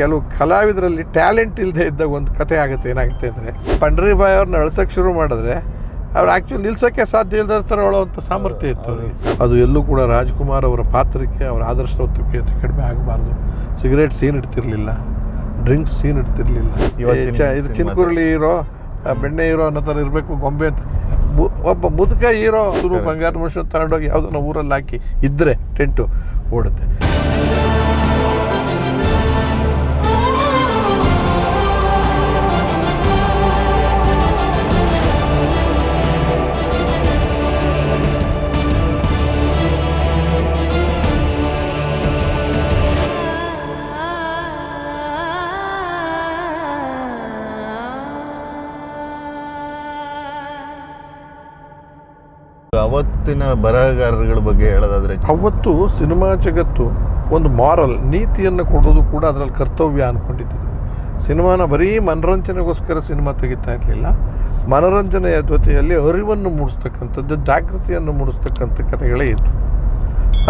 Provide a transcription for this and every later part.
ಕೆಲವು ಕಲಾವಿದರಲ್ಲಿ ಟ್ಯಾಲೆಂಟ್ ಇಲ್ಲದೆ ಇದ್ದಾಗ ಒಂದು ಕತೆ ಆಗುತ್ತೆ ಏನಾಗುತ್ತೆ ಅಂದರೆ ಪಂಡ್ರಿಬಾಯಿ ಅವ್ರನ್ನ ಅಳ್ಸಕ್ಕೆ ಶುರು ಮಾಡಿದ್ರೆ ಅವ್ರು ಆ್ಯಕ್ಚುಲಿ ನಿಲ್ಸೋಕ್ಕೆ ಸಾಧ್ಯ ಇಲ್ಲದ ಥರ ಹೇಳೋವಂಥ ಸಾಮರ್ಥ್ಯ ಇತ್ತು ಅವ್ರಿಗೆ. ಅದು ಎಲ್ಲೂ ಕೂಡ ರಾಜ್ಕುಮಾರ್ ಅವರ ಪಾತ್ರಕ್ಕೆ ಅವರ ಆದರ್ಶತ್ವಕ್ಕೆ ಕಡಿಮೆ ಆಗಬಾರ್ದು. ಸಿಗರೇಟ್ ಸೀನ್ ಇಡ್ತಿರ್ಲಿಲ್ಲ ಡ್ರಿಂಕ್ಸ್ ಸೀನ್ ಇಡ್ತಿರ್ಲಿಲ್ಲ. ಇದು ಚಿನ್ಕುರುಳಿ ಹೀರೋ ಬೆಣ್ಣೆ ಇರೋ ಅನ್ನೋ ಥರ ಇರಬೇಕು ಗೊಂಬೆ ಅಂತ. ಒಬ್ಬ ಮುದುಕ ಹೀರೋ ಬಂಗಾರ ಮನುಷ್ಯ ತಗೊಂಡೋಗಿ ಯಾವುದನ್ನ ಊರಲ್ಲಿ ಹಾಕಿ ಇದ್ದರೆ ಟೆಂಟು ಓಡುತ್ತೆ. ಅವತ್ತಿನ ಬರಹಗಾರರುಗಳ ಬಗ್ಗೆ ಹೇಳೋದಾದ್ರೆ ಅವತ್ತು ಸಿನಿಮಾ ಜಗತ್ತು ಒಂದು ಮಾರಲ್ ನೀತಿಯನ್ನು ಕೊಡೋದು ಕೂಡ ಅದರಲ್ಲಿ ಕರ್ತವ್ಯ ಅಂದ್ಕೊಂಡಿದ್ದು ಸಿನಿಮಾನ ಬರೀ ಮನರಂಜನೆಗೋಸ್ಕರ ಸಿನಿಮಾ ತೆಗಿತಾ ಇರಲಿಲ್ಲ. ಮನರಂಜನೆಯ ಜೊತೆಯಲ್ಲಿ ಅರಿವನ್ನು ಮೂಡಿಸ್ತಕ್ಕಂಥದ್ದು ಜಾಗೃತಿಯನ್ನು ಮೂಡಿಸ್ತಕ್ಕಂಥ ಕಥೆಗಳೇ ಇತ್ತು.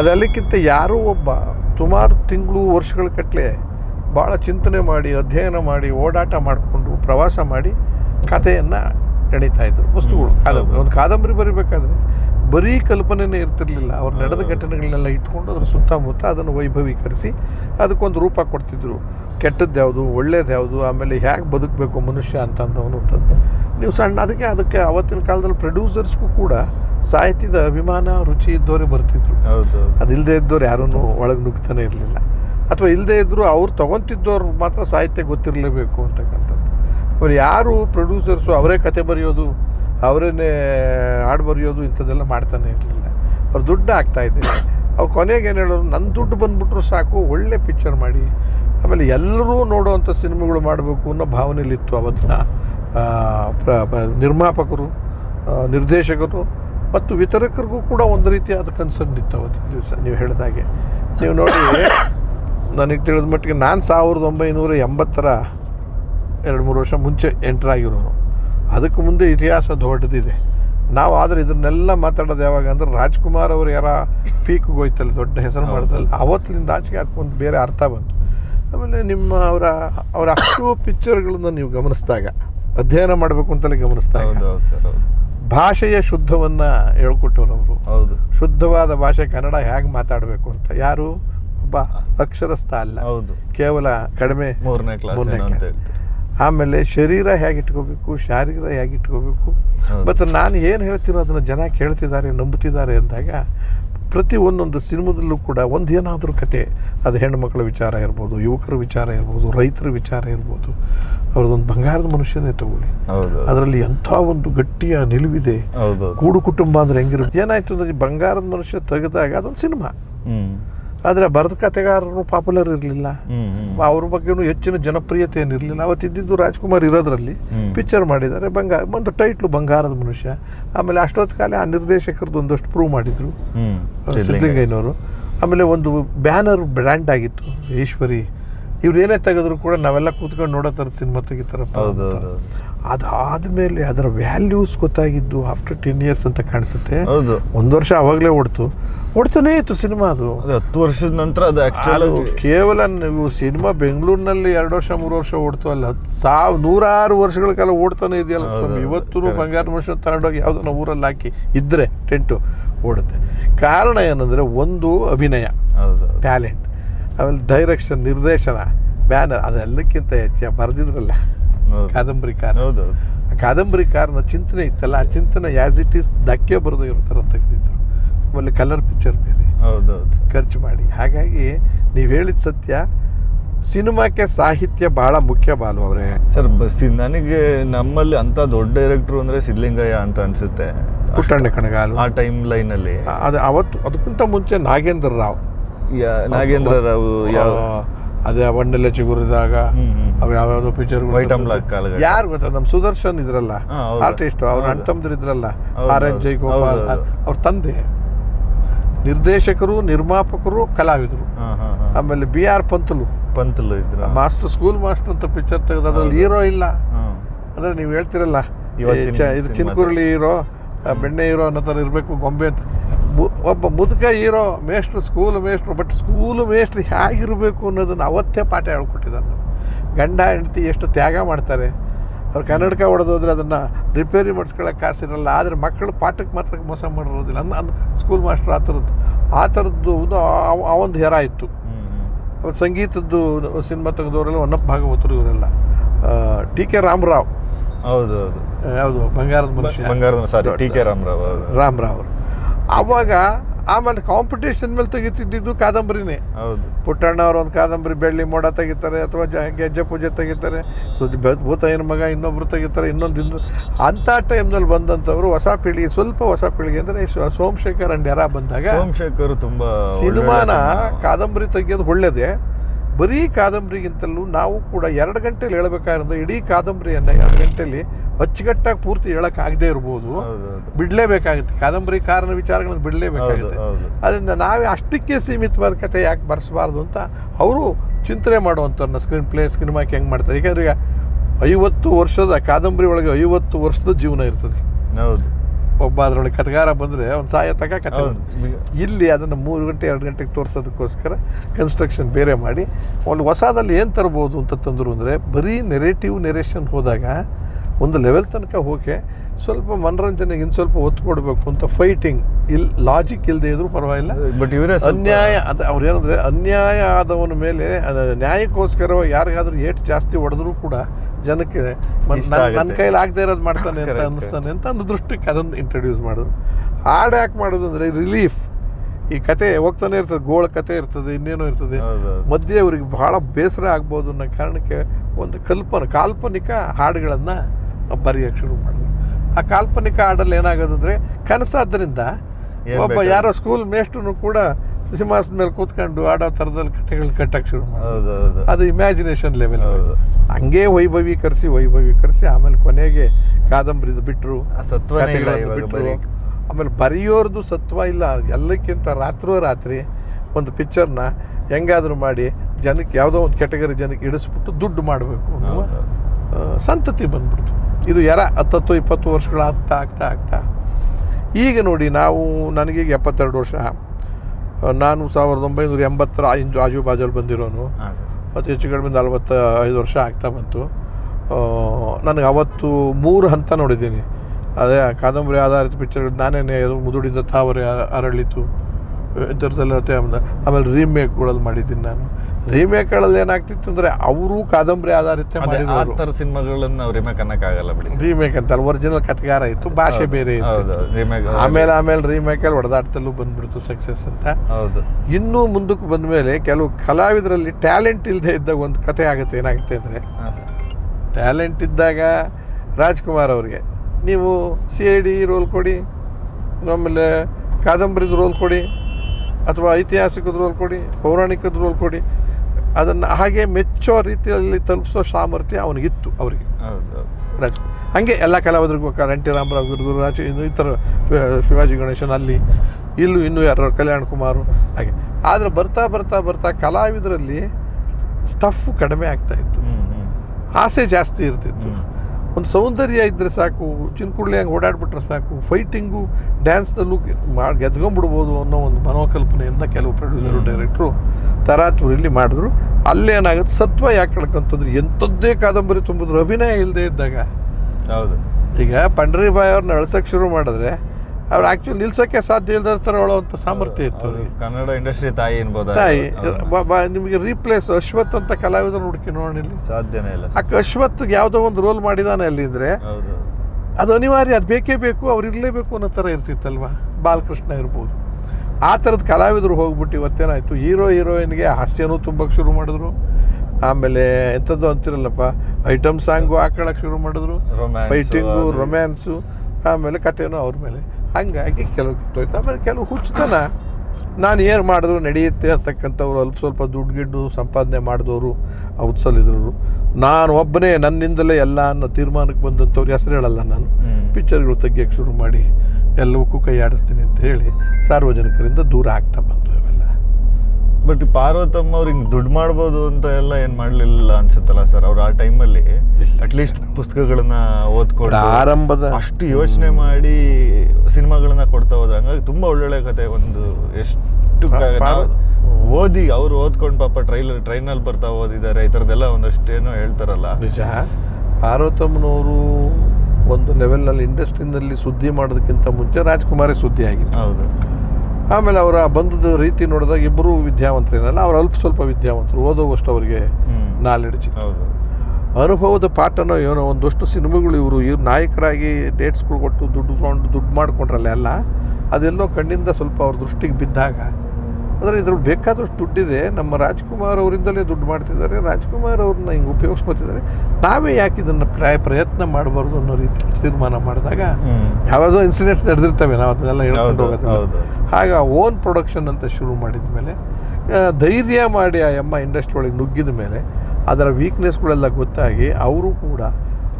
ಅದೆಲ್ಲಕ್ಕಿಂತ ಯಾರೋ ಒಬ್ಬ ಸುಮಾರು ತಿಂಗಳು ವರ್ಷಗಳ ಕಟ್ಟಲೆ ಭಾಳ ಚಿಂತನೆ ಮಾಡಿ ಅಧ್ಯಯನ ಮಾಡಿ ಓಡಾಟ ಮಾಡಿಕೊಂಡು ಪ್ರವಾಸ ಮಾಡಿ ಕಥೆಯನ್ನು ನಡೀತಾ ಇದ್ದರು ವಸ್ತುಗಳು. ಕಾದಂಬರಿ. ಒಂದು ಕಾದಂಬರಿ ಬರಿಬೇಕಾದ್ರೆ ಬರೀ ಕಲ್ಪನೆನೇ ಇರ್ತಿರ್ಲಿಲ್ಲ. ಅವ್ರು ನಡೆದ ಘಟನೆಗಳನ್ನೆಲ್ಲ ಇಟ್ಕೊಂಡು ಅದ್ರ ಸುತ್ತಮುತ್ತ ಅದನ್ನು ವೈಭವೀಕರಿಸಿ ಅದಕ್ಕೊಂದು ರೂಪ ಕೊಡ್ತಿದ್ರು. ಕೆಟ್ಟದ್ದು ಯಾವುದು ಒಳ್ಳೇದು ಯಾವುದು ಆಮೇಲೆ ಹೇಗೆ ಬದುಕಬೇಕು ಮನುಷ್ಯ ಅಂತ ಅನ್ನೋವಂಥದ್ದು ನೀವು ಸಣ್ಣ ಅದಕ್ಕೆ ಅದಕ್ಕೆ ಅವತ್ತಿನ ಕಾಲದಲ್ಲಿ ಪ್ರೊಡ್ಯೂಸರ್ಸ್ಗೂ ಕೂಡ ಸಾಹಿತ್ಯದ ಅಭಿಮಾನ ರುಚಿ ಇದ್ದವರೇ ಬರ್ತಿದ್ರು. ಹೌದು ಅದಿಲ್ಲದೆ ಇದ್ದವ್ರು ಯಾರೂ ಒಳಗೆ ನುಗ್ತಾನೆ ಇರಲಿಲ್ಲ. ಅಥವಾ ಇಲ್ಲದೆ ಇದ್ದರೂ ಅವ್ರು ತೊಗೊತಿದ್ದವ್ರು ಮಾತ್ರ ಸಾಹಿತ್ಯ ಗೊತ್ತಿರಲೇಬೇಕು ಅಂತಕ್ಕಂಥದ್ದು. ಅವ್ರು ಯಾರು ಪ್ರೊಡ್ಯೂಸರ್ಸು ಅವರೇ ಕತೆ ಬರೆಯೋದು? ಅವರೇನೆ ಹಾಡು ಬರೆಯೋದು ಇಂಥದ್ದೆಲ್ಲ ಮಾಡ್ತಾನೆ ಇರಲಿಲ್ಲ. ಅವ್ರು ದುಡ್ಡು ಆಗ್ತಾ ಇದ್ದಿಲ್ಲ ಅವ್ರು ಕೊನೆಗೆ ಏನು ಹೇಳೋದು ನನ್ನ ದುಡ್ಡು ಬಂದುಬಿಟ್ರು ಸಾಕು, ಒಳ್ಳೆ ಪಿಕ್ಚರ್ ಮಾಡಿ. ಆಮೇಲೆ ಎಲ್ಲರೂ ನೋಡುವಂಥ ಸಿನಿಮಾಗಳು ಮಾಡಬೇಕು ಅನ್ನೋ ಭಾವನೆಯಲ್ಲಿತ್ತು ಅವತ್ತಿನ ನಿರ್ಮಾಪಕರು ನಿರ್ದೇಶಕರು ಮತ್ತು ವಿತರಕರಿಗೂ ಕೂಡ ಒಂದು ರೀತಿಯಾದ ಕನ್ಸರ್ನ್ ಇತ್ತು ಅವತ್ತಿನ ದಿವಸ, ನೀವು ಹೇಳಿದಾಗೆ ನೀವು ನೋಡಿ, ನನಗೆ ತಿಳಿದ ಮಟ್ಟಿಗೆ ನಾನು ಸಾವಿರದ ಒಂಬೈನೂರ ಎಂಬತ್ತರ, ಎರಡು ಮೂರು ವರ್ಷ ಮುಂಚೆ ಎಂಟರ್ ಆಗಿರೋನು. ಅದಕ್ಕೆ ಮುಂದೆ ಇತಿಹಾಸ ದೊಡ್ಡದಿದೆ. ನಾವು ಆದರೆ ಇದನ್ನೆಲ್ಲ ಮಾತಾಡೋದು ಯಾವಾಗ ಅಂದ್ರೆ ರಾಜ್ಕುಮಾರ್ ಅವರು ಯಾರ ಪೀಕ್ಗೆ ಹೋಯ್ತಲ್ಲ ದೊಡ್ಡ ಹೆಸರು ಮಾಡಿದ್ರಲ್ಲ. ಅವತ್ತಿನಿಂದ ಆಚೆಗೆ ಅದಕ್ಕೊಂದು ಬೇರೆ ಅರ್ಥ ಬಂತು. ಆಮೇಲೆ ನಿಮ್ಮ ಅವರ ಅವರ ಅಷ್ಟು ಪಿಕ್ಚರ್ಗಳನ್ನ ನೀವು ಗಮನಿಸಿದಾಗ ಅಧ್ಯಯನ ಮಾಡಬೇಕು ಅಂತಲೇ ಗಮನಿಸ್ತಾ ಹೌದು ಹೌದು ಸರ್ ಭಾಷೆಯ ಶುದ್ಧವನ್ನು ಹೇಳ್ಕೊಟ್ಟವರವರು ಅವರು ಹೌದು. ಶುದ್ಧವಾದ ಭಾಷೆ ಕನ್ನಡ ಹೇಗೆ ಮಾತಾಡಬೇಕು ಅಂತ. ಯಾರು? ಒಬ್ಬ ಅಕ್ಷರಸ್ಥ ಅಲ್ಲ. ಹೌದು. ಕೇವಲ ಕಡಿಮೆ ಮೂರನೇ ಕ್ಲಾಸ್ ಮೂರನೇ ಆಮೇಲೆ ಶರೀರ ಹೇಗೆ ಇಟ್ಕೋಬೇಕು ಶಾರೀರ ಹೇಗೆ ಇಟ್ಕೋಬೇಕು. ಮತ್ತು ನಾನು ಏನು ಹೇಳ್ತೀನೋ ಅದನ್ನು ಜನ ಕೇಳ್ತಿದ್ದಾರೆ ನಂಬುತ್ತಿದ್ದಾರೆ ಅಂದಾಗ ಪ್ರತಿ ಒಂದೊಂದು ಸಿನಿಮಾದಲ್ಲೂ ಕೂಡ ಒಂದು ಏನಾದರೂ ಕತೆ ಅದು ಹೆಣ್ಣುಮಕ್ಕಳ ವಿಚಾರ ಇರ್ಬೋದು ಯುವಕರ ವಿಚಾರ ಇರ್ಬೋದು ರೈತರ ವಿಚಾರ ಇರ್ಬೋದು ಅವ್ರದ್ದೊಂದು ಬಂಗಾರದ ಮನುಷ್ಯನೇ ತಗೊಳ್ಳಿ. ಅದರಲ್ಲಿ ಎಂಥ ಒಂದು ಗಟ್ಟಿಯ ನಿಲುವಿದೆ. ಹೌದು. ಕೂಡು ಕುಟುಂಬ ಅಂದರೆ ಹೆಂಗಿರುತ್ತೆ? ಏನಾಯ್ತು ಅಂದ್ರೆ ಬಂಗಾರದ ಮನುಷ್ಯ ತೆಗೆದಾಗ ಅದೊಂದು ಸಿನಿಮಾ. ಆದರೆ ಬರೆದ ಕತೆಗಾರರು ಪಾಪ್ಯುಲರ್ ಇರಲಿಲ್ಲ. ಅವ್ರ ಬಗ್ಗೆನೂ ಹೆಚ್ಚಿನ ಜನಪ್ರಿಯತೆ ಏನಿರಲಿಲ್ಲ. ಅವತ್ತಿದ್ದು ರಾಜ್ಕುಮಾರ್ ಇರೋದ್ರಲ್ಲಿ. ಪಿಕ್ಚರ್ ಮಾಡಿದ್ದಾರೆ. ಬಂಗಾರ ಒಂದು ಟೈಟ್ಲು ಬಂಗಾರದ ಮನುಷ್ಯ. ಆಮೇಲೆ ಅಷ್ಟೊತ್ತು ಕಾಲ ಆ ನಿರ್ದೇಶಕರದ್ದು ಒಂದಷ್ಟು ಪ್ರೂವ್ ಮಾಡಿದ್ರು. ಸಿದ್ದಲಿಂಗಯ್ಯನವರು ಆಮೇಲೆ ಒಂದು ಬ್ಯಾನರ್ ಬ್ರ್ಯಾಂಡ್ ಆಗಿತ್ತು. ಈಶ್ವರಿ. ಇವ್ರು ಏನೇ ತೆಗೆದ್ರು ಕೂಡ ನಾವೆಲ್ಲ ಕೂತ್ಕೊಂಡು ನೋಡೋ ಥರದ ಸಿನಿಮಾ ತೆಗಿತಾರಪ್ಪ ಅದಾದ್ಮೇಲೆ ಅದರ ವ್ಯಾಲ್ಯೂಸ್ ಗೊತ್ತಾಗಿದ್ದು ಆಫ್ಟರ್ ಟೆನ್ ಇಯರ್ಸ್ ಅಂತ ಕಾಣಿಸುತ್ತೆ. ಹೌದು. ಒಂದು ವರ್ಷ ಅವಾಗಲೇ ಓಡ್ತು. ಓಡ್ತಾನೇ ಇತ್ತು ಸಿನಿಮಾ ಅದು. ಅದು ಹತ್ತು ವರ್ಷದ ನಂತರ ಅದು ಆಕ್ಚುಲಿ ಅದು ಕೇವಲ ನೀವು ಸಿನಿಮಾ ಬೆಂಗಳೂರಿನಲ್ಲಿ ಎರಡು ವರ್ಷ ಮೂರು ವರ್ಷ ಓಡ್ತು ಅಲ್ಲ. ಸಾವ್ ನೂರಾರು ವರ್ಷಗಳ ಕಾಲ ಓಡ್ತಾನೆ ಇದೆಯಲ್ಲ ಸ್ವಾಮಿ. ಇವತ್ತು. ಬಂಗಾರ ಮನುಷ್ಯ ತಗೊಂಡೋಗಿ ಯಾವುದನ್ನ ಊರಲ್ಲಿ ಹಾಕಿ ಇದ್ದರೆ ಟೆಂಟು ಓಡುತ್ತೆ. ಕಾರಣ ಏನಂದರೆ ಒಂದು ಅಭಿನಯ ಟ್ಯಾಲೆಂಟ್ ಆಮೇಲೆ ಡೈರೆಕ್ಷನ್ ನಿರ್ದೇಶನ ಬ್ಯಾನರ್ ಅದೆಲ್ಲಕ್ಕಿಂತ ಹೆಚ್ಚು ಬರೆದಿದ್ರಲ್ಲ. ಕಾದಂಬರಿ ಕಾದಂಬರಿಕಾರ ಕಾದಂಬರಿಕಾರನ ಚಿಂತನೆ ಇತ್ತಲ್ಲ ಆ ಚಿಂತನೆ ಆ್ಯಸ್ ಇಟ್ ಈಸ್ ಧಕ್ಕೆ ಬರೆದು ಇರ್ತಾರೆ ಥರ ತೆಗೆದಿದ್ರು ಆಮೇಲೆ ಕಲರ್ ಪಿಕ್ಚರ್ ಬೇರೆ ಹೌದೌದು ಹೌದು ಖರ್ಚು ಮಾಡಿ ಹಾಗಾಗಿ ನೀವು ಹೇಳಿದ ಸತ್ಯ ಸಿನಿಮಾಕ್ಕೆ ಸಾಹಿತ್ಯ ಬಹಳ ಮುಖ್ಯ ಬಾಲು ಅವರೇ ಸರ್ ಬಸ್ಸಿ ನನಗೆ ನಮ್ಮಲ್ಲಿ ಅಂತ ದೊಡ್ಡ ಡೈರೆಕ್ಟ್ರು ಅಂದ್ರೆ ಸಿದ್ಧಲಿಂಗಯ್ಯ ಅಂತ ಅನ್ಸುತ್ತೆ ಪುಟ್ಟಣ್ಣ ಕಣಗಾಲು ಆ ಟೈಮ್ ಲೈನಲ್ಲಿ ಅದು ಅವತ್ತು ಅದಕ್ಕಿಂತ ಮುಂಚೆ ನಾಗೇಂದ್ರ ರಾವ್ ನಾಗೇಂದ್ರ ರಾವ್ ಯಾವ ಅದೇ ಒಣ್ಣೆಲೆ ಚಿಗುರಿದಾಗ. ಅವು ಯಾವ್ಯಾವ ಪಿಕ್ಚರ್ ಕಾಲಘಟ್ಟ. ಯಾರು ಗೊತ್ತಾ ನಮ್ಮ ಸುದರ್ಶನ್ ಇದ್ರಲ್ಲ. ಆರ್ಟಿಸ್ಟ್ ಅವ್ರ. ಅಣ್ಣ ತಮ್ಮದ್ರು ಇದ್ರಲ್ಲ ಆರ್ ಎನ್. ಜೈಗೋಪಾಲ್. ಅವ್ರ ತಂದೆ ನಿರ್ದೇಶಕರು ನಿರ್ಮಾಪಕರು ಕಲಾವಿದರು. ಆಮೇಲೆ ಬಿ ಆರ್ ಪಂತಲು. ಪಂತಲು ಇದ್ರು. ಮಾಸ್ಟರ್ ಸ್ಕೂಲ್ ಮಾಸ್ಟರ್ ಅಂತ ಪಿಕ್ಚರ್ ತೆಗೆದು ಅದ್ರಲ್ಲಿ ಹೀರೋ ಇಲ್ಲ. ಅಂದರೆ ನೀವು ಹೇಳ್ತಿರಲ್ಲ ಇದು. ಚಿನ್ಕುರುಳಿ ಹೀರೋ ಬೆಣ್ಣೆ ಹೀರೋ ಅನ್ನೋ ಥರ ಇರಬೇಕು ಗೊಂಬೆ ಅಂತ. ಒಬ್ಬ ಮುದುಕ ಹೀರೋ ಮೇಷ್ಟ್ರು ಸ್ಕೂಲ್ ಮೇಷ್ಟ್ರು ಬಟ್ ಸ್ಕೂಲ್ ಮೇಷ್ಟ್ರು ಹೇಗಿರಬೇಕು ಅನ್ನೋದನ್ನು ಅವತ್ತೇ ಪಾಠ ಹೇಳ್ಕೊಟ್ಟಿದ್ದಾನೆ. ಗಂಡ ಹೆಂಡತಿ ಎಷ್ಟು ತ್ಯಾಗ ಮಾಡ್ತಾರೆ. ಅವ್ರು ಕನ್ನಡಕ ಹೊಡೆದೋದ್ರೆ ಅದನ್ನು ರಿಪೇರಿ ಮಾಡಿಸ್ಕೊಳ್ಳೋಕೆ ಕಾಸಿರಲ್ಲ. ಆದರೆ ಮಕ್ಕಳು ಪಾಠಕ್ಕೆ ಮಾತ್ರ ಮೋಸ ಮಾಡಿರೋದಿಲ್ಲ. ಅಂದ ಅಂದ ಸ್ಕೂಲ್ ಮಾಸ್ಟರ್ ಆ ಥರದ್ದು. ಆ ಥರದ್ದು ಒಂದು ಆ- ಒಂದು ಹೆರ ಇತ್ತು. ಅವ್ರು ಸಂಗೀತದ್ದು ಸಿನಿಮಾ ತೆಗೆದವರೆಲ್ಲ ಒನ್ನಪ್ಪ ಭಾಗವತರು ಇವರೆಲ್ಲ. T K Ramarao. ಹೌದು ಹೌದು. ಯಾವುದು Bangarada Manushya. Bangarada sorry T K Ramarao Ramarao ಅವರು. ಆವಾಗ ಆಮೇಲೆ ಕಾಂಪಿಟೇಷನ್ ಮೇಲೆ ತೆಗಿತಿದ್ದು ಕಾದಂಬರಿನೇ. ಹೌದು. ಪುಟ್ಟಣ್ಣ ಅವ್ರು ಒಂದು ಕಾದಂಬರಿ ಬೆಳ್ಳಿ ಮೋಡ ತೆಗಿತಾರೆ ಅಥವಾ ಜ ಗೆಜ್ಜೆ ಪೂಜೆ ತೆಗಿತಾರೆ ಸುದ್ದಿ ಭೂತಾಯನ ಮಗ ಇನ್ನೊಬ್ರು ತೆಗಿತಾರೆ ಇನ್ನೊಂದು ಅಂಥ ಟೈಮ್ನಲ್ಲಿ ಬಂದಂಥವ್ರು ಹೊಸ ಪೀಳಿಗೆ ಸ್ವಲ್ಪ ಹೊಸ ಪೀಳಿಗೆ ಅಂದರೆ ಸೋಮಶೇಖರ್ ಅಂಡ್ ಯಾರ ಬಂದಾಗ ಸೋಮಶೇಖರ್ ತುಂಬ ಸಿನಿಮಾನ ಸಿನಿಮಾ. ಕಾದಂಬರಿ ತೆಗಿಯೋದು ಒಳ್ಳೇದೇ. ಬರೀ ಕಾದಂಬರಿಗಿಂತಲೂ ನಾವು ಕೂಡ ಎರಡು ಗಂಟೆಲಿ ಹೇಳ್ಬೇಕಾದ್ರೆ ಇಡೀ ಕಾದಂಬರಿಯನ್ನು ಎರಡು ಗಂಟೆಲಿ ಅಚ್ಚುಕಟ್ಟಾಗಿ ಪೂರ್ತಿ ಹೇಳೋಕ್ಕಾಗದೇ ಇರ್ಬೋದು. ಬಿಡ್ಲೇಬೇಕಾಗುತ್ತೆ. ಕಾದಂಬರಿ ಕಾರಣ ವಿಚಾರಗಳನ್ನ ಬಿಡಲೇಬೇಕಾಗುತ್ತೆ. ಅದರಿಂದ ನಾವೇ ಅಷ್ಟಕ್ಕೆ ಸೀಮಿತವಾದ ಕತೆ ಯಾಕೆ ಬರೆಸಬಾರ್ದು ಅಂತ ಅವರು ಚಿಂತನೆ ಮಾಡುವಂಥವ್ರನ್ನ ಸ್ಕ್ರೀನ್ ಪ್ಲೇ ಸಿನಿಮಾಕ್ಕೆ ಹೆಂಗೆ ಮಾಡ್ತಾರೆ. ಯಾಕಂದ್ರೆ ಈಗ ಐವತ್ತು ವರ್ಷದ ಕಾದಂಬರಿ ಒಳಗೆ ಐವತ್ತು ವರ್ಷದ ಜೀವನ ಇರ್ತದೆ. ಹೌದು. ಒಬ್ಬ ಅದರೊಳಗೆ ಕಥೆಗಾರ ಬಂದರೆ ಒಂದು ಸಾಯ ತಗ ಕತೆ ಹೌದು ಇಲ್ಲಿ ಅದನ್ನು ಮೂರು ಗಂಟೆ ಎರಡು ಗಂಟೆಗೆ ತೋರಿಸೋದಕ್ಕೋಸ್ಕರ ಕನ್ಸ್ಟ್ರಕ್ಷನ್ ಬೇರೆ ಮಾಡಿ. ಒಂದು ಹೊಸದಲ್ಲಿ ಏನು ತರ್ಬೋದು ಅಂತ ತಂದರು ಅಂದರೆ ಬರೀ ನೆರೇಟಿವ್ ನೆರೇಷನ್ ಹೋದಾಗ ಒಂದು ಲೆವೆಲ್ ತನಕ ಹೋಗಿ ಸ್ವಲ್ಪ ಮನರಂಜನೆಗೆ ಇನ್ನು ಸ್ವಲ್ಪ ಒತ್ತು ಕೊಡಬೇಕು ಅಂತ ಫೈಟಿಂಗ್ ಇಲ್ಲಿ ಲಾಜಿಕ್ ಇಲ್ಲದೆ ಇದ್ರೂ ಪರವಾಗಿಲ್ಲ ಬಟ್ ಇವರೇ ಅನ್ಯಾಯ ಅದು ಅವ್ರು ಏನಂದರೆ ಅನ್ಯಾಯ ಆದವನ ಮೇಲೆ ನ್ಯಾಯಕ್ಕೋಸ್ಕರ ಯಾರಿಗಾದ್ರೂ ಏಟು ಜಾಸ್ತಿ ಹೊಡೆದ್ರೂ ಕೂಡ ಜನಕ್ಕೆ ನನ್ನ. ಕೈಲಿ ಆಗದೆ ಇರೋದು ಮಾಡ್ತಾನೆ ಅಂತ. ಅನ್ನಿಸ್ತಾನೆ ಅಂತ ಒಂದು ದೃಷ್ಟಿಗೆ ಅದನ್ನು ಇಂಟ್ರೊಡ್ಯೂಸ್ ಮಾಡೋದು ಹಾಡು ಯಾಕೆ ಮಾಡೋದು ಅಂದರೆ ರಿಲೀಫ್ ಈ ಕತೆ ಹೋಗ್ತಾನೆ ಇರ್ತದೆ ಗೋಳ ಕತೆ ಇರ್ತದೆ ಇನ್ನೇನೋ ಇರ್ತದೆ. ಮಧ್ಯೆ ಅವ್ರಿಗೆ ಬಹಳ ಬೇಸರ ಆಗ್ಬೋದು ಅನ್ನೋ ಕಾರಣಕ್ಕೆ ಒಂದು ಕಲ್ಪನೆ ಕಾಲ್ಪನಿಕ ಹಾಡುಗಳನ್ನು ಬರೆಯೋಕ್ಕೆ ಶುರು ಮಾಡಿದ್ರು. ಆ ಕಾಲ್ಪನಿಕ ಹಾಡಲ್ಲಿ ಏನಾಗೋದಂದ್ರೆ ಕನಸಾದ್ರಿಂದ ಕನಸಾದ್ದರಿಂದ ಒಬ್ಬ. ಯಾರೋ ಸ್ಕೂಲ್ ಮೇಷ್ಟ್ರು ಕೂಡ ಸಿಂಹಾಸನ ಮೇಲೆ ಕೂತ್ಕೊಂಡು ಆಡೋ ಥರದಲ್ಲಿ ಕಥೆಗಳು ಕಟ್ಟಕ್ಕೆ ಶುರು ಮಾಡೋದು ಅದು ಇಮ್ಯಾಜಿನೇಷನ್ ಲೆವೆಲ್. ಹಂಗೆ ವೈಭವೀಕರಿಸಿ ವೈಭವೀಕರಿಸಿ ಆಮೇಲೆ ಕೊನೆಗೆ ಕಾದಂಬರಿದು ಬಿಟ್ಟರು ಆಮೇಲೆ ಬರೆಯೋರ್ದು ಸತ್ವ ಇಲ್ಲ. ಎಲ್ಲಕ್ಕಿಂತ ರಾತ್ರೋ ರಾತ್ರಿ ಒಂದು ಪಿಕ್ಚರ್ನ ಹೆಂಗಾದರೂ ಮಾಡಿ ಜನಕ್ಕೆ ಯಾವುದೋ ಒಂದು ಕೆಟಗರಿ ಜನಕ್ಕೆ ಇಡಿಸ್ಬಿಟ್ಟು ದುಡ್ಡು ಮಾಡಬೇಕು ಅನ್ನುವ ಸಂತತಿ ಬಂದ್ಬಿಡ್ತು. ಇದು ಎರ ಹತ್ತತ್ತು ಇಪ್ಪತ್ತು ವರ್ಷಗಳಾಗ್ತಾ ಆಗ್ತಾ ಆಗ್ತಾ ಆಗ್ತಾ. ಈಗ ನೋಡಿ ನಾವು ನನಗೀಗ ಎಪ್ಪತ್ತೆರಡು ವರ್ಷ. ನಾನು ಸಾವಿರದ ಒಂಬೈನೂರ ಎಂಬತ್ತರ ಇಂಜು ಆಜು ಬಾಜಲ್ಲಿ ಬಂದಿರೋನು. ಮತ್ತು ಹೆಚ್ಚು ಕಡಿಮೆ ನಲ್ವತ್ತ ಐದು ವರ್ಷ ಆಗ್ತಾ ಬಂತು. ನನಗೆ ಅವತ್ತು ಮೂರು ಹಂತ ನೋಡಿದ್ದೀನಿ. ಅದೇ ಕಾದಂಬರಿ ಆಧಾರಿತ ಪಿಕ್ಚರ್ಗಳು ನಾನೇನೆ ಅದು ಮುದುಡಿದ ತಾವರೆ ಅರ- ಅರಳಿತು ಇದರದೆಲ್ಲ ಥರದ್ದೆಲ್ಲ ಆಮೇಲೆ ರೀಮೇಕ್ಗಳಲ್ಲಿ ಮಾಡಿದ್ದೀನಿ ನಾನು. ರೀಮೇಕ್ಗಳಲ್ಲಿ ಏನಾಗ್ತಿತ್ತು ಅಂದರೆ ಅವರು ಕಾದಂಬರಿ ಆಧಾರಿತ ಆ ಮಾಡಿರೋರು ಥರ ಸಿನಿಮಾಗಳನ್ನ ರಿಮೇಕ್ ಅನ್ನಕ್ಕಾಗಲ್ಲ ಬಿಡಿ. ರೀಮೇಕ್ ಅಂತ ಒರಿಜಿನಲ್ ಕಥೆಗಾರ ಇತ್ತು ಭಾಷೆ ಬೇರೆ ಹೌದು ಇತ್ತು ರಿಮೇಕ್ ಆಮೇಲೆ ಆಮೇಲೆ ರೀಮೇಕಲ್ಲಿ ಹೊಡೆದಾಡ್ತಲ್ಲೂ ಬಂದ್ಬಿಡ್ತು ಸಕ್ಸಸ್ ಅಂತ. ಹೌದು. ಇನ್ನೂ ಮುಂದಕ್ಕೆ ಬಂದ ಮೇಲೆ ಕೆಲವು ಕಲಾವಿದರಲ್ಲಿ ಟ್ಯಾಲೆಂಟ್ ಇಲ್ಲದೆ ಇದ್ದಾಗ ಒಂದು ಕಥೆ ಆಗುತ್ತೆ ಏನಾಗುತ್ತೆ ಅಂದರೆ ಟ್ಯಾಲೆಂಟ್ ಇದ್ದಾಗ ರಾಜ್ಕುಮಾರ್ ಅವ್ರಿಗೆ ನೀವು ಸಿ ಐ ಡಿ ರೋಲ್ ಕೊಡಿ ಆಮೇಲೆ ಕಾದಂಬರಿದ ರೋಲ್ ಕೊಡಿ ಅಥವಾ ಐತಿಹಾಸಿಕದ ರೋಲ್ ಕೊಡಿ ಪೌರಾಣಿಕದ ರೋಲ್ ಕೊಡಿ ಅದನ್ನು ಹಾಗೆ ಮೆಚ್ಚೋ ರೀತಿಯಲ್ಲಿ ತಲುಪಿಸೋ ಸಾಮರ್ಥ್ಯ ಅವನಿಗಿತ್ತು ಅವರಿಗೆ. ರಾಜ್ ಹಾಗೆ ಎಲ್ಲ ಕಲಾವಿದರಿಗೂ ಕರಂಟಿ ಎನ್ ಟಿ ರಾಮರಾವ್ ಇರ್ಬೋದು ರಾಜ ಇನ್ನು ಈ ಥರ ಶಿವಾಜಿ ಗಣೇಶನ್ ಅಲ್ಲಿ ಇಲ್ಲೂ ಇನ್ನೂ ಯಾರು ಕಲ್ಯಾಣ್ ಕುಮಾರು ಹಾಗೆ. ಆದರೆ ಬರ್ತಾ ಬರ್ತಾ ಬರ್ತಾ ಕಲಾವಿದರಲ್ಲಿ ಸ್ಟಫ್ ಕಡಿಮೆ ಆಗ್ತಾ ಇತ್ತು. ಆಸೆ ಜಾಸ್ತಿ ಇರ್ತಿತ್ತು. ಒಂದು ಸೌಂದರ್ಯ ಇದ್ದರೆ ಸಾಕು ಚಿನ್ಕುಳ್ಳಿ ಹಂಗೆ ಓಡಾಡಿಬಿಟ್ರೆ ಸಾಕು ಫೈಟಿಂಗು ಡ್ಯಾನ್ಸ್ನಲ್ಲೂ ಮಾಡಿ ಗೆದ್ಕೊಂಡ್ಬಿಡ್ಬೋದು ಅನ್ನೋ ಒಂದು ಮನೋಕಲ್ಪನೆಯಿಂದ ಕೆಲವು ಪ್ರೊಡ್ಯೂಸರು. ಡೈರೆಕ್ಟ್ರು ತರಾತುರಿಲಿ ಮಾಡಿದ್ರು. ಅಲ್ಲೇನಾಗುತ್ತೆ ಸತ್ವ ಯಾಕೆ ಕಳ್ಕೊಂತಂದ್ರೆ ಎಂಥದ್ದೇ ಕಾದಂಬರಿ ತುಂಬಿದ್ರು ಅಭಿನಯ ಇಲ್ಲದೆ ಇದ್ದಾಗ. ಹೌದು. ಈಗ ಪಂಡ್ರಿಬಾಯಿ ಅವ್ರನ್ನ ಅಳ್ಸಕ್ಕೆ ಶುರು ಮಾಡಿದ್ರೆ ಅವ್ರು ಆ್ಯಕ್ಚುಲಿ ನಿಲ್ಸೋಕ್ಕೆ ಸಾಧ್ಯ ಇಲ್ಲದ ಥರ ಹೇಳೋವಂಥ ಸಾಮರ್ಥ್ಯ ಇತ್ತು ಕನ್ನಡ ಇಂಡಸ್ಟ್ರಿ ತಾಯಿ ಅನ್ಬೋದ? ತಾಯಿ ನಿಮಗೆ ರೀಪ್ಲೇಸ್ ಅಶ್ವತ್ ಅಂತ ಕಲಾವಿದರು ಹುಡುಕಿ ನೋಡಿ ಇಲ್ಲಿ. ಸಾಧ್ಯನೇ ಇಲ್ಲ. ಆ ಅಶ್ವತ್ ಯಾವುದೋ ಒಂದು ರೋಲ್ ಮಾಡಿದಾನೆ ಅಲ್ಲಿ ಅಂದರೆ ಅದು ಅನಿವಾರ್ಯ ಅದು ಬೇಕೇ ಬೇಕು ಅವ್ರು ಇರಲೇಬೇಕು ಅನ್ನೋ ಥರ ಇರ್ತಿತ್ತಲ್ವ? ಬಾಲಕೃಷ್ಣ ಇರ್ಬೋದು. ಆ ಥರದ ಕಲಾವಿದರು ಹೋಗ್ಬಿಟ್ಟು ಇವತ್ತೇನಾಯಿತು? ಹೀರೋ ಹೀರೋಯಿನ್ಗೆ ಹಾಸ್ಯನೂ ತುಂಬಕ್ಕೆ ಶುರು ಮಾಡಿದ್ರು. ಆಮೇಲೆ ಎಂಥದ್ದು ಅಂತಿರಲ್ಲಪ್ಪ ಐಟಮ್ ಸಾಂಗು ಹಾಕೊಳಕ್ಕೆ ಶುರು ಮಾಡಿದ್ರು. ಫೈಟಿಂಗು. ರೊಮ್ಯಾನ್ಸು ಆಮೇಲೆ ಕಥೆನೂ ಅವ್ರ ಮೇಲೆ. ಹಾಗಾಗಿ ಕೆಲವು ಕಿತ್ತೋಯ್ತು ಆಮೇಲೆ ಕೆಲವು ಹುಚ್ಚುತನ. ನಾನು ಏನು ಮಾಡಿದ್ರು ನಡೆಯುತ್ತೆ ಅಂತಕ್ಕಂಥವ್ರು ಅಲ್ಪ ಸ್ವಲ್ಪ ದುಡ್ಡು ಗಿಡ್ಡು ಸಂಪಾದನೆ ಮಾಡಿದವರು ಉತ್ಸಲಿದ್ರು ನಾನು ಒಬ್ಬನೇ ನನ್ನಿಂದಲೇ ಎಲ್ಲ ಅನ್ನೋ ತೀರ್ಮಾನಕ್ಕೆ ಬಂದಂಥವ್ರು ಹೆಸರು ಹೇಳಲ್ಲ ನಾನು. ಪಿಕ್ಚರ್ಗಳು ತೆಗಿಯೋಕ್ಕೆ ಶುರು ಮಾಡಿ ಎಲ್ಲವಕ್ಕೂ ಕೈ ಆಡಿಸ್ತೀನಿ ಅಂತ ಹೇಳಿ ಸಾರ್ವಜನಿಕರಿಂದ ದೂರ ಆಗ್ತಾ ಇವೆಲ್ಲ ಬಟ್ ಪಾರ್ವತಮ್ಮ ಅವ್ರು ಹಿಂಗೆ ದುಡ್ಡು ಮಾಡ್ಬೋದು ಅಂತ ಎಲ್ಲ ಏನು ಮಾಡಲಿಲ್ಲ ಅನ್ಸುತ್ತಲ್ಲ ಸರ್ ಅವ್ರು ಆ ಟೈಮಲ್ಲಿ ಅಟ್ಲೀಸ್ಟ್ ಪುಸ್ತಕಗಳನ್ನ ಓದ್ಕೊಂಡು ಆರಂಭದ ಅಷ್ಟು ಯೋಚನೆ ಮಾಡಿ ಸಿನಿಮಾಗಳನ್ನ ಕೊಡ್ತಾ ಹೋದ್ರೆ. ಹಂಗಾಗಿ ತುಂಬಾ ಒಳ್ಳೊಳ್ಳೆ ಕತೆ. ಒಂದು ಎಷ್ಟು. ಓದಿ ಅವ್ರು ಓದ್ಕೊಂಡು ಪಾಪ ಟ್ರೈಲರ್ ಟ್ರೈನಲ್ಲಿ ಬರ್ತಾ ಓದಿದ್ದಾರೆ. ಈ ಥರದ್ದೆಲ್ಲ ಒಂದಷ್ಟು ಏನೋ ಹೇಳ್ತಾರಲ್ಲ. ನಿಜ. ಪಾರ್ವತಮ್ಮನವರು ಒಂದು ಲೆವೆಲ್ನಲ್ಲಿ ಇಂಡಸ್ಟ್ರಿನಲ್ಲಿ ಸುದ್ದಿ ಮಾಡೋದಕ್ಕಿಂತ ಮುಂಚೆ ರಾಜ್ಕುಮಾರೇ ಸುದ್ದಿ ಆಗಿತ್ತು ಹೌದು. ಆಮೇಲೆ ಅವರ ಬಂದದ ರೀತಿ ನೋಡಿದಾಗ ಇಬ್ಬರು ವಿದ್ಯಾವಂತರೇನಲ್ಲ ಅವ್ರು ಅಲ್ಪ ಸ್ವಲ್ಪ ವಿದ್ಯಾವಂತರು ಓದೋವಷ್ಟು ಅವರಿಗೆ ನಾಲೆಡ್ಜ್ ಅನುಭವದ ಪಾಠನೋ ಏನೋ ಒಂದಷ್ಟು ಸಿನಿಮಾಗಳು ಇವರು ಇವ್ರು ನಾಯಕರಾಗಿ ಡೇಟ್ಸ್ಗಳು ಕೊಟ್ಟು ದುಡ್ಡು ತೊಗೊಂಡು ದುಡ್ಡು ಮಾಡ್ಕೊಂಡ್ರಲ್ಲ ಎಲ್ಲ ಅದೆಲ್ಲೋ ಕಣ್ಣಿಂದ ಸ್ವಲ್ಪ ಅವ್ರ ದೃಷ್ಟಿಗೆ ಬಿದ್ದಾಗ ಆದರೆ ಇದ್ರ ಬೇಕಾದಷ್ಟು ದುಡ್ಡಿದೆ. ನಮ್ಮ ರಾಜ್ಕುಮಾರ್ ಅವರಿಂದಲೇ ದುಡ್ಡು ಮಾಡ್ತಿದ್ದಾರೆ. ರಾಜ್ಕುಮಾರ್ ಅವ್ರನ್ನ ಹಿಂಗೆ ಉಪಯೋಗಿಸ್ಕೊತಿದ್ದಾರೆ. ನಾವೇ ಯಾಕೆ ಇದನ್ನು ಪ್ರಾಯ ಪ್ರಯತ್ನ ಮಾಡಬಾರ್ದು ಅನ್ನೋ ರೀತಿ ತೀರ್ಮಾನ ಮಾಡಿದಾಗ ಯಾವುದೋ ಇನ್ಸಿಡೆಂಟ್ಸ್ ನಡೆದಿರ್ತವೆ. ನಾವು ಅದನ್ನೆಲ್ಲ ಹೇಳ್ಕೊಂಡು ಹೋಗೋದು. ಆಗ ಓನ್ ಪ್ರೊಡಕ್ಷನ್ ಅಂತ ಶುರು ಮಾಡಿದ ಮೇಲೆ ಧೈರ್ಯ ಮಾಡಿ ಆ ಎಮ್ಮ ಇಂಡಸ್ಟ್ರಿ ಒಳಗೆ ನುಗ್ಗಿದ ಮೇಲೆ ಅದರ ವೀಕ್ನೆಸ್ಗಳೆಲ್ಲ ಗೊತ್ತಾಗಿ ಅವರು ಕೂಡ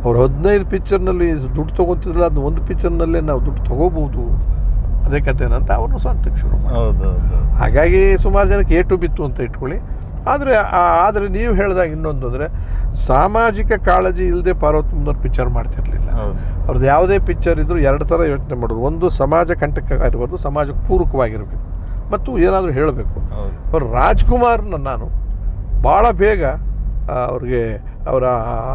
ಅವ್ರು ಹದಿನೈದು ಪಿಕ್ಚರ್ನಲ್ಲಿ ದುಡ್ಡು ತೊಗೊತಿದ್ರಲ್ಲ ಅದನ್ನ ಒಂದು ಪಿಕ್ಚರ್ನಲ್ಲೇ ನಾವು ದುಡ್ಡು ತೊಗೋಬೋದು ಅದೇ ಕಥೆನಂತ ಅವರು ಸ್ವಂತಕ್ಕೆ ಶುರು ಮಾಡಿ. ಹಾಗಾಗಿ ಸುಮಾರು ಜನಕ್ಕೆ ಏಟು ಬಿತ್ತು ಅಂತ ಇಟ್ಕೊಳ್ಳಿ. ಆದರೆ ಆದರೆ ನೀವು ಹೇಳಿದಾಗ ಇನ್ನೊಂದು ಅಂದರೆ ಸಾಮಾಜಿಕ ಕಾಳಜಿ ಇಲ್ಲದೆ ಪಾರ್ವತಮ್ಮನವ್ರು ಪಿಕ್ಚರ್ ಮಾಡ್ತಿರ್ಲಿಲ್ಲ. ಅವ್ರದ್ದು ಯಾವುದೇ ಪಿಕ್ಚರ್ ಇದ್ದರೂ ಎರಡು ಥರ ಯೋಚನೆ ಮಾಡೋರು. ಒಂದು ಸಮಾಜ ಕಂಟಕ ಇರಬಾರ್ದು ಸಮಾಜಕ್ಕೆ ಪೂರಕವಾಗಿರಬೇಕು. ಮತ್ತು ಏನಾದರೂ ಹೇಳಬೇಕು. ಅವರು ರಾಜ್ಕುಮಾರ್ನ ನಾನು ಭಾಳ ಬೇಗ ಅವ್ರಿಗೆ ಅವರ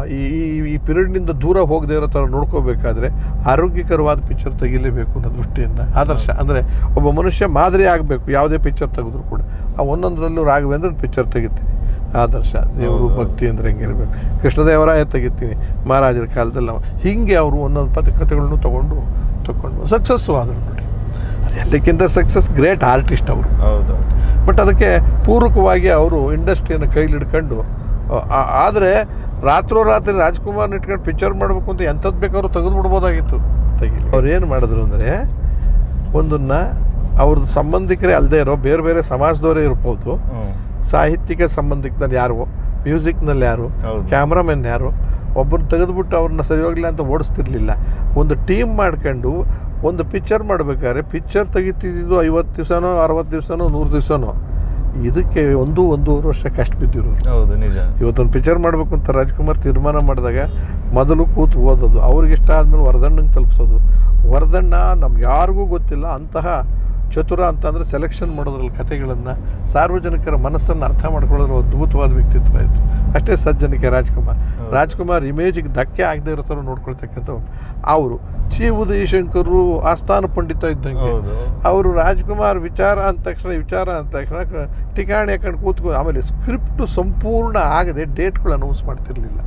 ಈ ಈ- ಈ ಪಿರಿಯಡ್ನಿಂದ ದೂರ ಹೋಗದೆ ಇರೋ ಥರ ನೋಡ್ಕೋಬೇಕಾದ್ರೆ ಆರೋಗ್ಯಕರವಾದ ಪಿಕ್ಚರ್ ತೆಗಿಲೇಬೇಕು ಅನ್ನೋ ದೃಷ್ಟಿಯಿಂದ ಆದರ್ಶ. ಅಂದರೆ ಒಬ್ಬ ಮನುಷ್ಯ ಮಾದರಿ ಆಗಬೇಕು ಯಾವುದೇ ಪಿಕ್ಚರ್ ತೆಗೆದ್ರು ಕೂಡ. ಆ ಒಂದೊಂದರಲ್ಲೂ ರಾಘವೇಂದ್ರನ ಪಿಕ್ಚರ್ ತೆಗಿತೀನಿ. ಆದರ್ಶ ದೇವರು. ಭಕ್ತಿ ಅಂದರೆ ಹೆಂಗಿರಬೇಕು ಕೃಷ್ಣದೇವರಾಯ ತೆಗಿತೀನಿ ಮಹಾರಾಜರ ಕಾಲದಲ್ಲಿ ಹೀಗೆ ಅವರು ಒಂದೊಂದು ಪದ ಕಥೆಗಳನ್ನು ತೊಗೊಂಡು ತಗೊಂಡು ಸಕ್ಸಸ್ಸು ಆದರು ನೋಡಿ. ಅದೆಲ್ಲಕ್ಕಿಂತ ಸಕ್ಸಸ್ ಗ್ರೇಟ್ ಆರ್ಟಿಸ್ಟ್ ಅವರು. ಹೌದು. ಬಟ್ ಅದಕ್ಕೆ ಪೂರಕವಾಗಿ ಅವರು ಇಂಡಸ್ಟ್ರಿಯನ್ನು ಕೈಲಿ ಹಿಡ್ಕೊಂಡು ಆದರೆ ರಾತ್ರೋರಾತ್ರಿ ರಾಜ್ಕುಮಾರ್ನ ಇಟ್ಕೊಂಡು ಪಿಕ್ಚರ್ ಮಾಡಬೇಕು ಅಂತ ಎಂಥದ್ದು ಬೇಕಾದ್ರೂ ತೆಗೆದು ಬಿಡ್ಬೋದಾಗಿತ್ತು ತೆಗಿಲಿ. ಅವ್ರು ಏನು ಮಾಡಿದ್ರು ಅಂದರೆ ಒಂದನ್ನು ಅವ್ರದ್ದು ಸಂಬಂಧಿಕರೇ ಅಲ್ಲದೆ ಇರೋ ಬೇರೆ ಬೇರೆ ಸಮಾಜದವರೇ ಇರ್ಬೋದು. ಸಾಹಿತ್ಯಿಕ ಸಂಬಂಧಿಕದಲ್ಲಿ ಯಾರು ಮ್ಯೂಸಿಕ್ನಲ್ಲಿ ಯಾರು. ಕ್ಯಾಮ್ರಾಮನ್ ಯಾರು ಒಬ್ಬರು ತೆಗೆದುಬಿಟ್ಟು ಅವ್ರನ್ನ ಸರಿ ಹೋಗಲಿಲ್ಲ ಅಂತ ಓಡಿಸ್ತಿರ್ಲಿಲ್ಲ. ಒಂದು ಟೀಮ್ ಮಾಡ್ಕೊಂಡು ಒಂದು ಪಿಕ್ಚರ್ ಮಾಡ್ಬೇಕಾದ್ರೆ ಪಿಕ್ಚರ್ ತೆಗಿತಿದ್ದು ಐವತ್ತು ದಿವಸನೋ ಅರವತ್ತು ದಿವಸನೋ ನೂರು ದಿವಸನೋ ಇದಕ್ಕೆ ಒಂದು ಒಂದೂವರೆ ವರ್ಷ ಕಷ್ಟ ಬಿದ್ದಿರು ಹೌದು ನಿಜ. ಇವತ್ತೊಂದು ಪಿಕ್ಚರ್ ಮಾಡಬೇಕು ಅಂತ ರಾಜ್ಕುಮಾರ್ ತೀರ್ಮಾನ ಮಾಡಿದಾಗ ಮೊದಲು ಕೂತು ಓದೋದು ಅವ್ರಿಗೆ ಇಷ್ಟ ಆದಮೇಲೆ ವರದಣ್ಣಂಗೆ ತಲುಪಿಸೋದು. ವರದಣ್ಣ ನಮ್ಗೆ ಯಾರಿಗೂ ಗೊತ್ತಿಲ್ಲ ಅಂತಹ ಚತುರ ಅಂತಂದರೆ ಸೆಲೆಕ್ಷನ್ ಮಾಡೋದ್ರಲ್ಲಿ ಕಥೆಗಳನ್ನು ಸಾರ್ವಜನಿಕರ ಮನಸ್ಸನ್ನು ಅರ್ಥ ಮಾಡ್ಕೊಳ್ಳೋದ್ರ ಅದ್ಭುತವಾದ ವ್ಯಕ್ತಿತ್ವ ಇತ್ತು. ಅಷ್ಟೇ ಸಜ್ಜನಿಕೆ ರಾಜ್ಕುಮಾರ್. ರಾಜ್ಕುಮಾರ್ ಇಮೇಜಿಗೆ ಧಕ್ಕೆ ಆಗದೆ ಇರೋ ಥರ ನೋಡ್ಕೊಳ್ತಕ್ಕಂಥ ಅವರು ಚಿ ಉದಯಶಂಕರು ಆಸ್ಥಾನ ಪಂಡಿತ ಇದ್ದಂಗೆ. ಅವರು ರಾಜ್ಕುಮಾರ್ ವಿಚಾರ ಅಂದ ತಕ್ಷಣ ವಿಚಾರ ಅಂದ ತಕ್ಷಣ ಟಿಕಾಣಿ ಠಿಕಾಣಿ ಹಾಕೊಂಡು ಕೂತ್ಕೊ ಆಮೇಲೆ ಸ್ಕ್ರಿಪ್ಟು ಸಂಪೂರ್ಣ ಆಗದೆ ಡೇಟ್ಗಳು ಅನೌನ್ಸ್ ಮಾಡ್ತಿರ್ಲಿಲ್ಲ.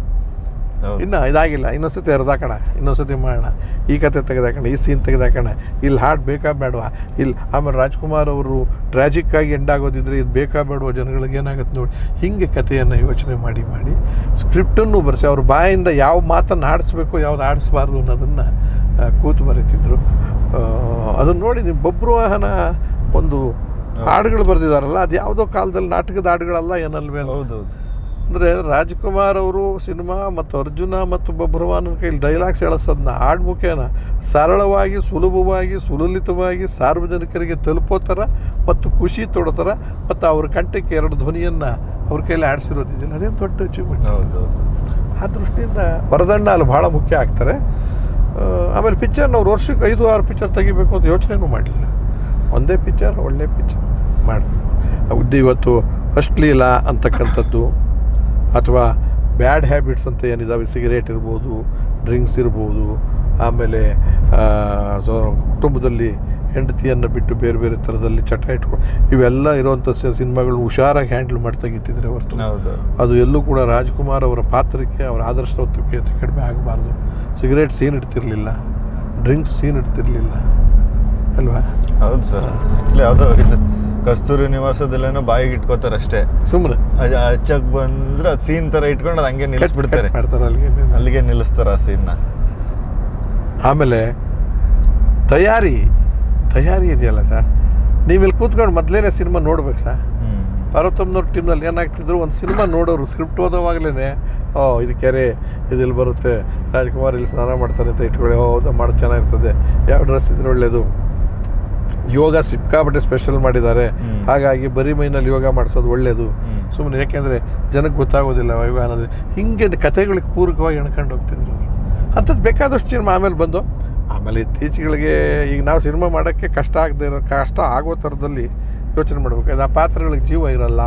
ಇನ್ನು ಇದಾಗಿಲ್ಲ ಇನ್ನೊಂದ್ಸತಿ ಎರ್ದಾಕೋಣ ಇನ್ನೊಂದ್ಸತಿ ಮಾಡೋಣ. ಈ ಕತೆ ತೆಗೆದಾಕೋಣ ಈ ಸೀನ್ ತೆಗೆದಾಕೋಣ. ಇಲ್ಲಿ ಹಾಡು ಬೇಕಾ ಬೇಡವಾ? ಇಲ್ಲಿ ಆಮೇಲೆ ರಾಜ್ಕುಮಾರ್ ಅವರು ಟ್ರ್ಯಾಜಿಕ್ಕಾಗಿ ಎಂಡ್ ಆಗೋದಿದ್ರೆ ಇದು ಬೇಕಾ ಬೇಡವಾ ಜನಗಳಿಗೆ? ಏನಾಗುತ್ತೆ ನೋಡಿ. ಹಿಂಗೆ ಕಥೆಯನ್ನು ಯೋಚನೆ ಮಾಡಿ ಮಾಡಿ ಸ್ಕ್ರಿಪ್ಟನ್ನು ಬರೆಸಿ ಅವ್ರ ಬಾಯಿಂದ ಯಾವ ಮಾತನ್ನು ಆಡಿಸ್ಬೇಕು ಯಾವ್ದು ಆಡಿಸ್ಬಾರ್ದು ಅನ್ನೋದನ್ನು ಕೂತು ಬರೀತಿದ್ರು. ಅದನ್ನು ನೋಡಿ ನೀವು ಬಬ್ರುವಾಹನ ಒಂದು ಹಾಡುಗಳು ಬರೆದಿದ್ದಾರಲ್ಲ ಅದು ಯಾವುದೋ ಕಾಲದಲ್ಲಿ ನಾಟಕದ ಹಾಡುಗಳಲ್ಲ ಏನಲ್ವೇ? ಹೌದು ಅಂದರೆ ರಾಜ್ಕುಮಾರ್ ಅವರು ಸಿನಿಮಾ ಮತ್ತು ಅರ್ಜುನ ಮತ್ತು ಬಬ್ರವಾನ್ ಕೈಲಿ ಡೈಲಾಗ್ಸ್ ಹೇಳಿಸೋದನ್ನ ಹಾಡು ಮುಖೇನ ಸರಳವಾಗಿ ಸುಲಭವಾಗಿ ಸುಲಲಿತವಾಗಿ ಸಾರ್ವಜನಿಕರಿಗೆ ತಲುಪೋ ಥರ ಮತ್ತು ಖುಷಿ ತೊಡೋ ಮತ್ತು ಅವ್ರ ಕಂಠಕ್ಕೆ ಎರಡು ಧ್ವನಿಯನ್ನು ಅವ್ರ ಕೈಲಿ ಆಡಿಸಿರೋದಿದೆಯಲ್ಲ ಅದೇನು ದೊಡ್ಡ ಅಚೀವ್ಮೆಂಟ್ ಹೌದು ಆ ದೃಷ್ಟಿಯಿಂದ ವರದಣ್ಣ ಅಲ್ಲಿ ಭಾಳ ಮುಖ್ಯ ಆಗ್ತಾರೆ. ಆಮೇಲೆ ಪಿಕ್ಚರ್ ಅವ್ರು ವರ್ಷಕ್ಕೆ ಐದು ಆರು ಪಿಕ್ಚರ್ ತೆಗಿಬೇಕು ಅಂತ ಯೋಚನೆನೂ ಮಾಡಲಿಲ್ಲ. ಒಂದೇ ಪಿಕ್ಚರ್ ಒಳ್ಳೆ ಪಿಕ್ಚರ್ ಮಾಡಬೇಕು. ಇವತ್ತು ಅಶ್ಲೀಲ ಅಂತಕ್ಕಂಥದ್ದು. ಅಥವಾ ಬ್ಯಾಡ್ ಹ್ಯಾಬಿಟ್ಸ್ ಅಂತ ಏನಿದಾವೆ ಸಿಗರೇಟ್ ಇರ್ಬೋದು ಡ್ರಿಂಕ್ಸ್ ಇರ್ಬೋದು ಆಮೇಲೆ ಸೊ ಕುಟುಂಬದಲ್ಲಿ ಹೆಂಡತಿಯನ್ನು ಬಿಟ್ಟು ಬೇರೆ ಬೇರೆ ಥರದಲ್ಲಿ ಚಟ ಇಟ್ಕೊಂಡು ಇವೆಲ್ಲ ಇರುವಂಥ ಸಿನಿಮಾಗಳನ್ನ ಹುಷಾರಾಗಿ ಹ್ಯಾಂಡಲ್ ಮಾಡಿ ತೆಗಿತಿದ್ರೆ ಹೊರತು. ಅದು ಎಲ್ಲೂ ಕೂಡ ರಾಜ್ಕುಮಾರ್ ಅವರ ಪಾತ್ರಕ್ಕೆ ಅವರ ಆದರ್ಶತ್ವಕ್ಕೆ ಕಡಿಮೆ ಆಗಬಾರ್ದು. ಸಿಗರೇಟ್ ಸೀನ್ ಇಡ್ತಿರಲಿಲ್ಲ ಡ್ರಿಂಕ್ಸ್ ಸೀನ್ ಇಡ್ತಿರಲಿಲ್ಲ ಅಲ್ವಾ? ಹೌದು ಸರ್. ಆ್ಯಕ್ಚುಲಿ ಯಾವುದೋ ಇದು ಕಸ್ತೂರಿ ನಿವಾಸದಲ್ಲೇನೋ ಬಾಯಿಗೆ ಇಟ್ಕೋತಾರೆ ಅಷ್ಟೇ ಸುಮ್ಮನೆ ಹಚ್ಚಕ್ ಬಂದ್ರೆ ಅದು ಸೀನ್ ತರ ಇಟ್ಕೊಂಡು ಅದು ಹಂಗೆ ನಿಲ್ಲಿಸ್ಬಿಡ್ತಾರೆ ಮಾಡ್ತಾರೆ ಅಲ್ಲಿಗೆ ಅಲ್ಲಿಗೆ ನಿಲ್ಲಿಸ್ತಾರೆ ಆ ಸೀನ್ನ ಆಮೇಲೆ ತಯಾರಿ ತಯಾರಿ ಇದೆಯಲ್ಲ ಸರ್? ನೀವು ಇಲ್ಲಿ ಕೂತ್ಕೊಂಡು ಮೊದಲೇನೆ ಸಿನಿಮಾ ನೋಡ್ಬೇಕು ಸರ್. ಪಾರ್ವತಮ್ಮನವ್ರ ಟೀಮ್ನಲ್ಲಿ ಏನಾಗ್ತಿದ್ರು ಒಂದು ಸಿನಿಮಾ ನೋಡೋರು ಸ್ಕ್ರಿಪ್ಟ್ ಓದೋವಾಗಲೇ ಓ ಇದು ಕೆರೆ ಇಲ್ಲಿ ಬರುತ್ತೆ ರಾಜ್ಕುಮಾರ್ ಇಲ್ಲಿ ಸ್ನಾನ ಮಾಡ್ತಾರೆ ಅಂತ ಇಟ್ಕೊಳ್ಳಿ ಓ ಹೌದಾ ಮಾಡೋದು ಚೆನ್ನಾಗಿರ್ತದೆ ಯಾವ ಡ್ರೆಸ್ ಇದ್ರೆ ಒಳ್ಳೆಯದು ಯೋಗ ಸಿಕ್ಕಾಪಟ್ಟೆ ಸ್ಪೆಷಲ್ ಮಾಡಿದ್ದಾರೆ. ಹಾಗಾಗಿ ಬರೀ ಮೈನಲ್ಲಿ ಯೋಗ ಮಾಡಿಸೋದು ಒಳ್ಳೆಯದು ಸುಮ್ಮನೆ ಯಾಕೆಂದರೆ ಜನಕ್ಕೆ ಗೊತ್ತಾಗೋದಿಲ್ಲ ವೈಭವ ಅನ್ನೋದು ಹಿಂಗೆ ಕಥೆಗಳಿಗೆ ಪೂರಕವಾಗಿ ಎಣ್ಕೊಂಡು ಹೋಗ್ತಿದ್ರು ಅಂಥದ್ದು ಬೇಕಾದಷ್ಟು ಸಿನಿಮಾ ಆಮೇಲೆ ಬಂದು. ಆಮೇಲೆ ಇತ್ತೀಚೆಗಳಿಗೆ ಈಗ ನಾವು ಸಿನಿಮಾ ಮಾಡೋಕ್ಕೆ ಕಷ್ಟ ಆಗದೆ ಇರೋ ಕಷ್ಟ ಆಗೋ ಥರದಲ್ಲಿ ಯೋಚನೆ ಮಾಡಬೇಕು. ಆ ಪಾತ್ರಗಳಿಗೆ ಜೀವ ಇರಲ್ಲ.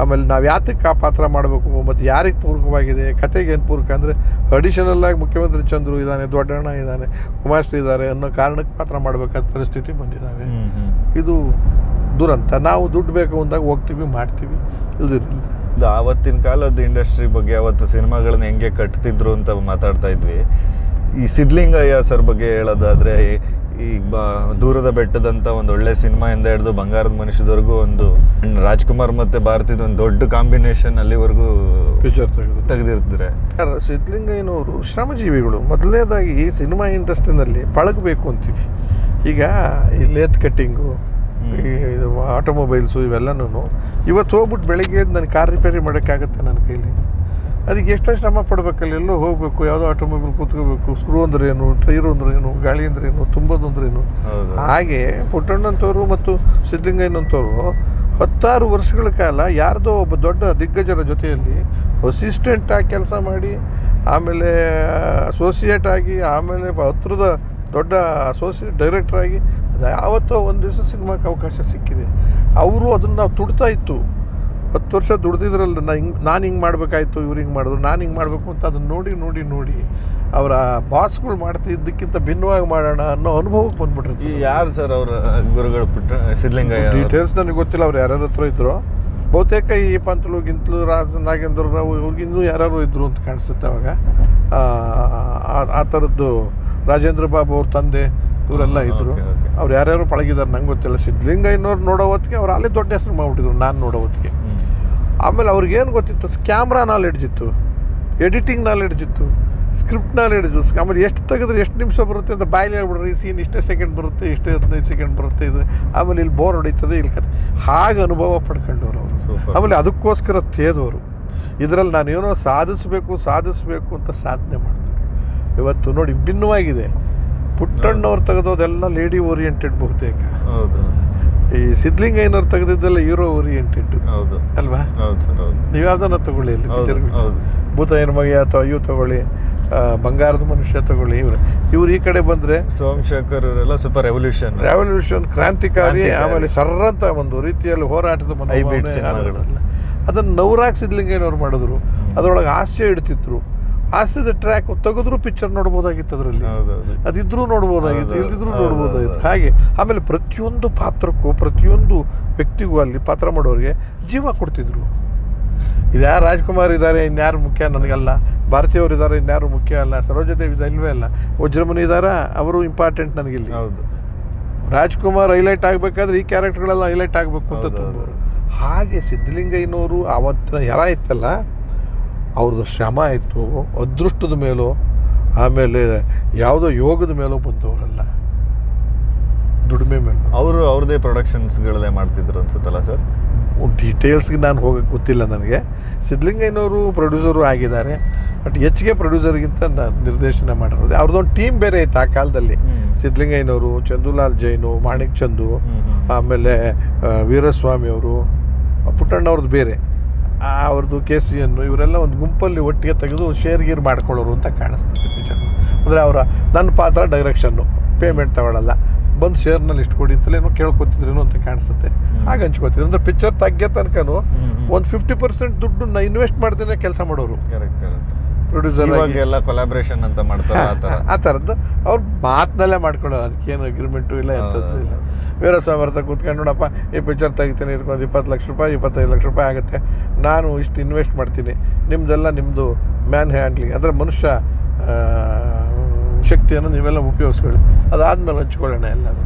ಆಮೇಲೆ ನಾವು ಯಾತಕ್ಕೆ ಆ ಪಾತ್ರ ಮಾಡಬೇಕು? ಮತ್ತು ಯಾರಿಗೆ ಪೂರಕವಾಗಿದೆ? ಕತೆಗೆ ಏನು ಪೂರಕ? ಅಂದರೆ ಅಡಿಷನಲ್ಲಾಗಿ ಮುಖ್ಯಮಂತ್ರಿ ಚಂದ್ರು ಇದ್ದಾನೆ ದೊಡ್ಡಣ್ಣ ಇದ್ದಾನೆ ಕುಮಾರಶ್ರೀ ಇದ್ದಾರೆ ಅನ್ನೋ ಕಾರಣಕ್ಕೆ ಪಾತ್ರ ಮಾಡಬೇಕಾದ ಪರಿಸ್ಥಿತಿ ಬಂದಿದ್ದಾವೆ ಇದು ದುರಂತ. ನಾವು ದುಡ್ಡು ಬೇಕು ಅಂದಾಗ ಹೋಗ್ತೀವಿ ಮಾಡ್ತೀವಿ. ಇಲ್ದಿರಲಿಲ್ಲ ಇದು ಆವತ್ತಿನ ಕಾಲದ ಇಂಡಸ್ಟ್ರಿ ಬಗ್ಗೆ ಅವತ್ತು ಸಿನಿಮಾಗಳನ್ನ ಹೆಂಗೆ ಕಟ್ತಿದ್ರು ಅಂತ ಮಾತಾಡ್ತಾ ಇದ್ವಿ. ಈ ಸಿದ್ಲಿಂಗಯ್ಯ ಸರ್ ಬಗ್ಗೆ ಹೇಳೋದಾದ್ರೆ ಈ- ಬ ದೂರದ ಬೆಟ್ಟದಂತ ಒಂದು ಒಳ್ಳೆ ಸಿನಿಮಾ ಇಂದ ಹಿಡಿದು ಬಂಗಾರದ ಮನುಷ್ಯದವರೆಗೂ ಒಂದು ರಾಜ್ಕುಮಾರ್ ಮತ್ತೆ ಭಾರತಿದ ಒಂದು ದೊಡ್ಡ ಕಾಂಬಿನೇಷನ್ ಅಲ್ಲಿವರೆಗೂ ಪಿಕ್ಚರ್ ತೆಗೆದು ತೆಗೆದಿರ್ತಾರೆ ಸಿದ್ಧಲಿಂಗಯ್ಯನವರು ಶ್ರಮಜೀವಿಗಳು. ಮೊದಲನೇದಾಗಿ ಈ ಸಿನಿಮಾ ಇಂಡಸ್ಟ್ರಿನಲ್ಲಿ ಪಳಗಬೇಕು ಅಂತೀವಿ. ಈಗ ಈ ಲೇತ್ ಕಟ್ಟಿಂಗು ಈ ಇದು ಆಟೋಮೊಬೈಲ್ಸು ಇವೆಲ್ಲನೂ ಇವತ್ತು ಹೋಗ್ಬಿಟ್ಟು ಬೆಳಗ್ಗೆ ಎದ್ದು ನಾನು ಕಾರ್ ರಿಪೇರಿ ಮಾಡೋಕ್ಕಾಗತ್ತೆ ನನ್ನ ಕೈಲಿ? ಅದಕ್ಕೆ ಎಷ್ಟೋ ಶ್ರಮ ಪಡ್ಬೇಕಲ್ಲ ಎಲ್ಲೋ ಹೋಗಬೇಕು ಯಾವುದೋ ಆಟೋಮೊಬೈಲ್ ಕೂತ್ಕೋಬೇಕು ಸ್ಕ್ರೂ ಅಂದ್ರೆ ಏನು ಟೈರ್ ಅಂದ್ರೆ ಏನು ಗಾಳಿ ಅಂದ್ರೆ ಏನು ತುಂಬೋದು ಅಂದ್ರೆ ಏನು. ಹಾಗೆ ಪುಟ್ಟಣ್ಣಂಥವ್ರು ಮತ್ತು ಸಿದ್ಧಲಿಂಗಯ್ಯನಂಥವ್ರು ಹತ್ತಾರು ವರ್ಷಗಳ ಕಾಲ ಯಾರ್ದೋ ಒಬ್ಬ ದೊಡ್ಡ ದಿಗ್ಗಜರ ಜೊತೆಯಲ್ಲಿ ಅಸಿಸ್ಟೆಂಟ್ ಆಗಿ ಕೆಲಸ ಮಾಡಿ ಆಮೇಲೆ ಅಸೋಸಿಯೇಟ್ ಆಗಿ ಆಮೇಲೆ ಹತ್ರದ ದೊಡ್ಡ ಅಸೋಸಿಯೇಟ್ ಡೈರೆಕ್ಟರ್ ಆಗಿ ಅದು ಯಾವತ್ತೋ ಒಂದು ದಿವಸ ಸಿನಿಮಾಕ್ಕೆ ಅವಕಾಶ ಸಿಕ್ಕಿದೆ. ಅವರು ಅದನ್ನು ನಾವು ತುಡ್ತಾ ಇತ್ತು. ಹತ್ತು ವರ್ಷ ದುಡ್ದಿದ್ರಲ್ಲ ನಾ ಹಿಂಗೆ ನಾನು ಹಿಂಗೆ ಮಾಡಬೇಕಾಯ್ತು ಇವ್ರು ಹಿಂಗೆ ಮಾಡಿದ್ರು ನಾನು ಹಿಂಗೆ ಮಾಡಬೇಕು ಅಂತ ಅದನ್ನು ನೋಡಿ ನೋಡಿ ನೋಡಿ ಅವರ ಬಾಸ್ಗಳು ಮಾಡ್ತಿದ್ದಕ್ಕಿಂತ ಭಿನ್ನವಾಗಿ ಮಾಡೋಣ ಅನ್ನೋ ಅನುಭವಕ್ಕೆ ಬಂದ್ಬಿಟ್ಟಿರ್ತೀವಿ ಯಾರು ಸರ್ ಅವರ ಗುರುಗಳು ಬಿಟ್ಟರೆ ಸಿದ್ಧಲಿಂಗ? ಡೀಟೇಲ್ಸ್ ನನಗೆ ಗೊತ್ತಿಲ್ಲ ಅವ್ರು ಯಾರ್ಯಾರ ಹತ್ರ ಇದ್ರು. ಬಹುತೇಕ ಈ ಪಂತಲು ಗಿಂತಲು ರಾಜ ನಾಗೇಂದ್ರ ರಾವ್ ಇವ್ರಿಗಿನ್ನೂ ಯಾರು ಇದ್ರು ಅಂತ ಕಾಣಿಸುತ್ತೆ ಅವಾಗ. ಆ ಥರದ್ದು ರಾಜೇಂದ್ರ ಬಾಬು ಅವ್ರ ತಂದೆ ಇವರೆಲ್ಲ ಇದ್ದರು. ಅವ್ರು ಯಾರ್ಯಾರು ಪಳಗಿದ್ದಾರೆ ನಂಗೆ ಗೊತ್ತಿಲ್ಲ. ಸಿದ್ಧಲಿಂಗಯ್ಯನವ್ರು ನೋಡೋ ಹೊತ್ತಿಗೆ ಅವ್ರು ಅಲ್ಲೇ ದೊಡ್ಡ ಹೆಸರು ಮಾಡಿಬಿಟ್ಟಿದ್ರು ನಾನು ನೋಡೋ ಹೊತ್ತಿಗೆ. ಆಮೇಲೆ ಅವ್ರಿಗೇನು ಗೊತ್ತಿತ್ತು? ಕ್ಯಾಮ್ರಾ ನಾಲೆಡ್ಜ್ ಇತ್ತು ಎಡಿಟಿಂಗ್ ನಾಲೆಡ್ಜ್ ಇತ್ತು ಸ್ಕ್ರಿಪ್ಟ್ ನಾಲೆಡ್ಜ್ ಆಮೇಲೆ ಎಷ್ಟು ತೆಗೆದ್ರೆ ಎಷ್ಟು ನಿಮಿಷ ಬರುತ್ತೆ ಅಂತ ಬಾಯಲ್ಲಿ ಹೇಳ್ಬಿಡ್ರಿ ಈ ಸೀನ್ ಇಷ್ಟೇ ಸೆಕೆಂಡ್ ಬರುತ್ತೆ ಇಷ್ಟೇ ಹದಿನೈದು ಸೆಕೆಂಡ್ ಬರುತ್ತೆ ಇದು. ಆಮೇಲೆ ಇಲ್ಲಿ ಬೋರ್ ಹೊಡಿತದೆ ಇಲ್ಲಿ ಕತೆ ಹಾಗೆ ಅನುಭವ ಪಡ್ಕೊಂಡವ್ರು ಅವರು. ಆಮೇಲೆ ಅದಕ್ಕೋಸ್ಕರ ತೇದವರು ಇದರಲ್ಲಿ ನಾನು ಏನೋ ಸಾಧಿಸಬೇಕು ಸಾಧಿಸಬೇಕು ಅಂತ ಸಾಧನೆ ಮಾಡಿದ್ರು ಇವತ್ತು ನೋಡಿ ಭಿನ್ನವಾಗಿದೆ. ಪುಟ್ಟಣ್ಣವ್ರು ತೆಗೆದೋದೆಲ್ಲ ಲೇಡಿ ಓರಿಯೆಂಟೆಡ್ ಬಹುತೇಕ. ಹೌದು. ಈ ಸಿದ್ಲಿಂಗಯ್ಯನವ್ರು ತೆಗೆದಿದ್ದೆಲ್ಲ ಹೀರೋ ಓರಿಯೆಂಟೆಡ್ ಹೌದು. ಅಲ್ವಾ? ಹೌದು ಸರ್ ಹೌದು. ನೀವು ಯಾವ್ದನ್ನ ತಗೊಳ್ಳಿ ಇಲ್ಲಿ ಭೂತ ಹೆಣ್ಮಗೆ ಅಥವಾ ಇವು ತಗೊಳ್ಳಿ ಬಂಗಾರದ ಮನುಷ್ಯ ತಗೊಳ್ಳಿ ಇವ್ರು. ಇವ್ರು ಈ ಕಡೆ ಬಂದರೆ ಸೋಮಶೇಖರ್ ಅವರೆಲ್ಲ ಸ್ವಲ್ಪ ರೆವಲ್ಯೂಷನ್ ರೆವಲ್ಯೂಷನ್ ಕ್ರಾಂತಿಕಾರಿ. ಆಮೇಲೆ ಸರ್ರಂತ ಒಂದು ರೀತಿಯಲ್ಲಿ ಹೋರಾಟದ ಮನೋಭಾವನೆ. ಅದನ್ನು ನವರಾಗ್ ಸಿದ್ಲಿಂಗಯ್ಯನವ್ರು ಮಾಡಿದ್ರು. ಅದರೊಳಗೆ ಆಸೆ ಇಡ್ತಿದ್ರು. ಹಾಸ್ಯದ ಟ್ರ್ಯಾಕ್ ತೆಗೆದ್ರು ಪಿಕ್ಚರ್ ನೋಡ್ಬೋದಾಗಿತ್ತು ಅದರಲ್ಲಿ. ಅದಿದ್ರು ನೋಡ್ಬೋದಾಗಿತ್ತು ಇಲ್ದಿದ್ರು ನೋಡ್ಬೋದಾಗಿತ್ತು. ಹಾಗೆ ಆಮೇಲೆ ಪ್ರತಿಯೊಂದು ಪಾತ್ರಕ್ಕೂ ಪ್ರತಿಯೊಂದು ವ್ಯಕ್ತಿಗೂ ಅಲ್ಲಿ ಪಾತ್ರ ಮಾಡೋರಿಗೆ ಜೀವ ಕೊಡ್ತಿದ್ರು. ಇದು ಯಾರು ರಾಜ್ಕುಮಾರ್ ಇದ್ದಾರೆ ಇನ್ಯಾರು ಮುಖ್ಯ? ನನಗಲ್ಲ. ಭಾರತೀಯವರು ಇದ್ದಾರೆ ಇನ್ಯಾರು ಮುಖ್ಯ ಅಲ್ಲ. ಸರೋಜದೇವಿ ಇದೆ ಇಲ್ವೇ ಅಲ್ಲ. ವಜ್ರಮುನಿ ಇದ್ದಾರಾ ಅವರು ಇಂಪಾರ್ಟೆಂಟ್ ನನಗಿಲ್ಲಿ. ಹೌದು. ರಾಜ್ಕುಮಾರ್ ಹೈಲೈಟ್ ಆಗಬೇಕಾದ್ರೆ ಈ ಕ್ಯಾರೆಕ್ಟರ್ಗಳೆಲ್ಲ ಹೈಲೈಟ್ ಆಗಬೇಕು ಅಂತ. ಹಾಗೆ ಸಿದ್ಧಲಿಂಗಯ್ಯನವರು ಆವತ್ತಿನ ಯಾರ ಇತ್ತಲ್ಲ ಅವ್ರದ್ದು ಶ್ರಮ ಇತ್ತು ಅದೃಷ್ಟದ ಮೇಲೋ ಆಮೇಲೆ ಯಾವುದೋ ಯೋಗದ ಮೇಲೋ ಬಂದವರಲ್ಲ. ದುಡಿಮೆ ಮೇಲೆ. ಅವರು ಅವ್ರದೇ ಪ್ರೊಡಕ್ಷನ್ಸ್ಗಳೇ ಮಾಡ್ತಿದ್ರು ಅನ್ಸುತ್ತಲ್ಲ ಸರ್? ಡೀಟೇಲ್ಸ್ಗೆ ನಾನು ಹೋಗಕ್ಕೆ ಗೊತ್ತಿಲ್ಲ ನನಗೆ. ಸಿದ್ಧಲಿಂಗಯ್ಯನವರು ಪ್ರೊಡ್ಯೂಸರು ಆಗಿದ್ದಾರೆ. ಬಟ್ ಹೆಚ್ಚಿಗೆ ಪ್ರೊಡ್ಯೂಸರ್ಗಿಂತ ನಾನು ನಿರ್ದೇಶನ ಮಾಡಿರೋದು. ಅವ್ರದ್ದೊಂದು ಟೀಮ್ ಬೇರೆ ಇತ್ತು ಆ ಕಾಲದಲ್ಲಿ. ಸಿದ್ಧಲಿಂಗಯ್ಯನವರು ಚಂದುಲಾಲ್ ಜೈನು ಮಾಣಿಕ್ ಚಂದು. ಆಮೇಲೆ ವೀರಸ್ವಾಮಿ ಅವರು ಪುಟ್ಟಣ್ಣವ್ರದ್ದು ಬೇರೆ. ಅವ್ರದ್ದು ಕೆ ಸಿ ಎನ್ನು ಇವರೆಲ್ಲ ಒಂದು ಗುಂಪಲ್ಲಿ ಒಟ್ಟಿಗೆ ತೆಗೆದು ಶೇರ್ ಗೀರ್ ಮಾಡ್ಕೊಳ್ಳೋರು ಅಂತ ಕಾಣಿಸ್ತದೆ ಪಿಕ್ಚರ್ ಅಂದರೆ ಅವರ ನನ್ನ ಪಾತ್ರ ಡೈರೆಕ್ಷನ್ನು ಪೇಮೆಂಟ್ ತಗೊಳ್ಳಲ್ಲ ಬಂದು ಶೇರ್ನಲ್ಲಿ ಇಷ್ಟು ಕೊಡಿ ಅಂತಲೇ ಏನೋ ಕೇಳ್ಕೊತಿದ್ರೇನೋ ಅಂತ ಕಾಣಿಸುತ್ತೆ. ಹಾಗೆ ಹಂಚ್ಕೋತಿದ್ರು. ಅಂದರೆ ಪಿಕ್ಚರ್ ತಗ್ಗೆ ತನಕನೂ. ಒಂದು ಫಿಫ್ಟಿ ಪರ್ಸೆಂಟ್ ದುಡ್ಡನ್ನ ಇನ್ವೆಸ್ಟ್ ಮಾಡ್ದೇನೆ ಕೆಲಸ ಮಾಡೋರು. ಪ್ರೊಡ್ಯೂಸರ್ ಎಲ್ಲ ಕೊಲಾಬ್ರೇಷನ್ ಅಂತ ಮಾಡ್ತಾರೆ ಆ ಥರದ್ದು. ಅವ್ರು ಮಾತಿನಲ್ಲೇ ಮಾಡ್ಕೊಳ್ಳೋರು. ಅದಕ್ಕೇನು ಅಗ್ರಿಮೆಂಟು ಇಲ್ಲ ಎಂಥದ್ದು ಇಲ್ಲ. ವೀರಸ್ವಾಮಿ ಹತ್ರ ಕೂತ್ಕೊಂಡು, ನೋಡಪ್ಪ, ಈ ಪಿಕ್ಚರ್ ತೆಗಿತೀನಿ ಇದಕ್ಕೊಂದು ಇಪ್ಪತ್ತು ಲಕ್ಷ ರೂಪಾಯಿ, ಇಪ್ಪತ್ತೈದು ಲಕ್ಷ ರೂಪಾಯಿ ಆಗುತ್ತೆ. ನಾನು ಇಷ್ಟು ಇನ್ವೆಸ್ಟ್ ಮಾಡ್ತೀನಿ. ನಿಮ್ಮದೆಲ್ಲ ನಿಮ್ಮದು ಮ್ಯಾನ್ ಹ್ಯಾಂಡ್ಲಿಂಗ್ ಅಂದರೆ ಮನುಷ್ಯ ಶಕ್ತಿಯನ್ನು ನೀವೆಲ್ಲ ಉಪಯೋಗಿಸ್ಕೊಳ್ಳಿ. ಅದಾದಮೇಲೆ ಹಂಚ್ಕೊಳ್ಳೋಣ ಎಲ್ಲರೂ.